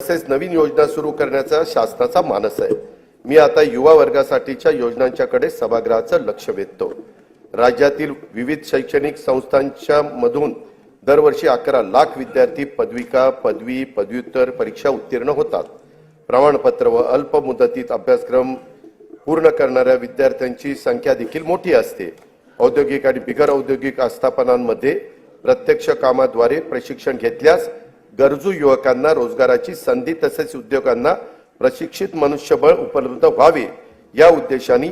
तसेच नवीन योजना सुरू करण्याचा शासनाचा मानस आहे. मी आता युवा वर्गासाठीच्या योजनांच्याकडे सभागृहाचं लक्ष वेधतो. राज्यातील विविध शैक्षणिक संस्थांच्या मधून दरवर्षी अकरा लाख विद्यार्थी पदविका पदवी पदव्युत्तर परीक्षा उत्तीर्ण होतात. प्रमाणपत्र व अल्प मुदतीत अभ्यासक्रम पूर्ण करणाऱ्या विद्यार्थ्यांची संख्या देखील मोठी असते. औद्योगिक आणि बिगर औद्योगिक आस्थापनांमध्ये प्रत्यक्ष कामाद्वारे प्रशिक्षण घेतल्यास गरजू युवकांना रोजगाराची संधी तसेच उद्योगांना प्रशिक्षित मनुष्यबळ उपलब्ध व्हावे. या उद्देशाने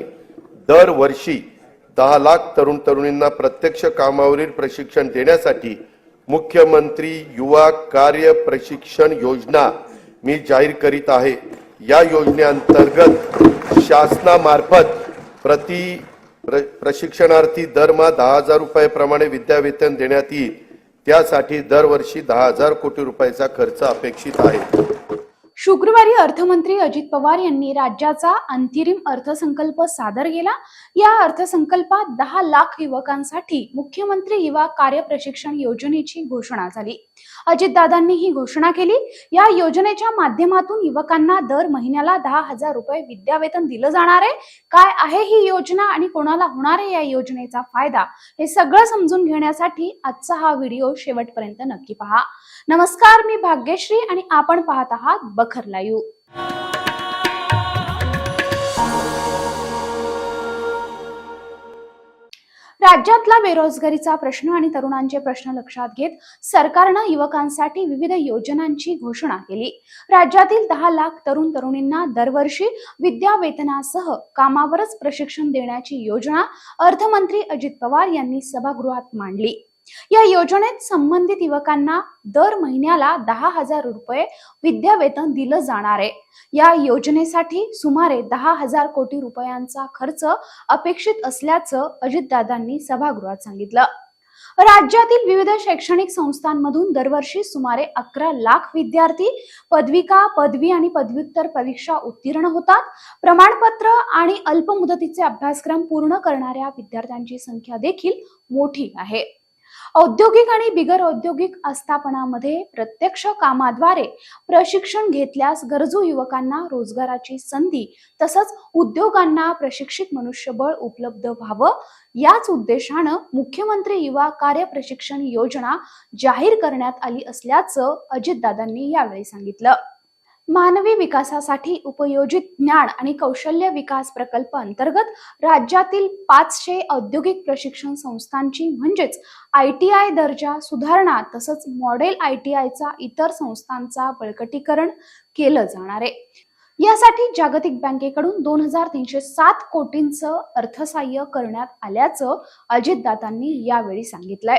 दरवर्षी दहा लाख तरुण तरुणींना प्रत्यक्ष कामावरील प्रशिक्षण देण्यासाठी मुख्यमंत्री युवा कार्य प्रशिक्षण योजना मी जाहीर करीत आहे. या योजनेअंतर्गत शासनामार्फत प्रति प्र, प्रशिक्षणार्थी दरमहा दहा हजार रुपयाप्रमाणे विद्यावेतन देण्यात येईल. त्यासाठी दरवर्षी दहा हजार कोटी रुपयाचा खर्च अपेक्षित आहे. शुक्रवारी अर्थमंत्री अजित पवार यांनी राज्याचा अंतिरिम अर्थसंकल्प सादर केला. या अर्थसंकल्पात दहा लाख युवकांसाठी मुख्यमंत्री युवा कार्य प्रशिक्षण योजनेची घोषणा झाली. अजितदादांनी ही घोषणा केली. या योजनेच्या माध्यमातून युवकांना दर महिन्याला दहा हजार रुपये विद्यावेतन दिलं जाणार आहे. काय आहे ही योजना आणि कोणाला होणार आहे या योजनेचा फायदा हे सगळं समजून घेण्यासाठी आजचा हा व्हिडिओ शेवटपर्यंत नक्की पहा. नमस्कार मी भाग्यश्री आणि आपण पाहत आहात बखर लाईव्ह राज्यातला बेरोजगारीचा प्रश्न आणि तरुणांचे प्रश्न लक्षात घेत सरकारनं युवकांसाठी विविध योजनांची घोषणा केली. राज्यातील दहा लाख तरुण तरुणींना दरवर्षी विद्यावेतनासह कामावरच प्रशिक्षण देण्याची योजना अर्थमंत्री अजित पवार यांनी सभागृहात मांडली. या योजनेत संबंधित युवकांना दर महिन्याला दहा हजार रुपये विद्यावेतन दिलं जाणार आहे. या योजनेसाठी सुमारे दहा हजार कोटी रुपयांचा खर्च अपेक्षित असल्याचं अजितदादांनी सभागृहात सांगितलं. राज्यातील विविध शैक्षणिक संस्थांमधून दरवर्षी सुमारे अकरा लाख विद्यार्थी पदविका पदवी आणि पदव्युत्तर परीक्षा उत्तीर्ण होतात. प्रमाणपत्र आणि अल्प मुदतीचे अभ्यासक्रम पूर्ण करणाऱ्या विद्यार्थ्यांची संख्या देखील मोठी आहे. औद्योगिक आणि बिगर औद्योगिक आस्थापनामध्ये प्रत्यक्ष कामाद्वारे प्रशिक्षण घेतल्यास गरजू युवकांना रोजगाराची संधी तसंच उद्योगांना प्रशिक्षित मनुष्यबळ उपलब्ध व्हावं. याच उद्देशानं मुख्यमंत्री युवा कार्य प्रशिक्षण योजना जाहीर करण्यात आली असल्याचं अजितदादांनी यावेळी सांगितलं. मानवी विकासासाठी उपयोजित ज्ञान आणि कौशल्य विकास प्रकल्प अंतर्गत राज्यातील पाचशे औद्योगिक प्रशिक्षण संस्थांची म्हणजेच आय टी आय दर्जा सुधारणा तसंच मॉडेल आय टी आयचा इतर संस्थांचा बळकटीकरण केलं जाणार आहे. यासाठी जागतिक बँकेकडून दोन हजार तीनशे सात कोटींचं अर्थसाह्य करण्यात आल्याचं अजितदादांनी यावेळी सांगितलंय.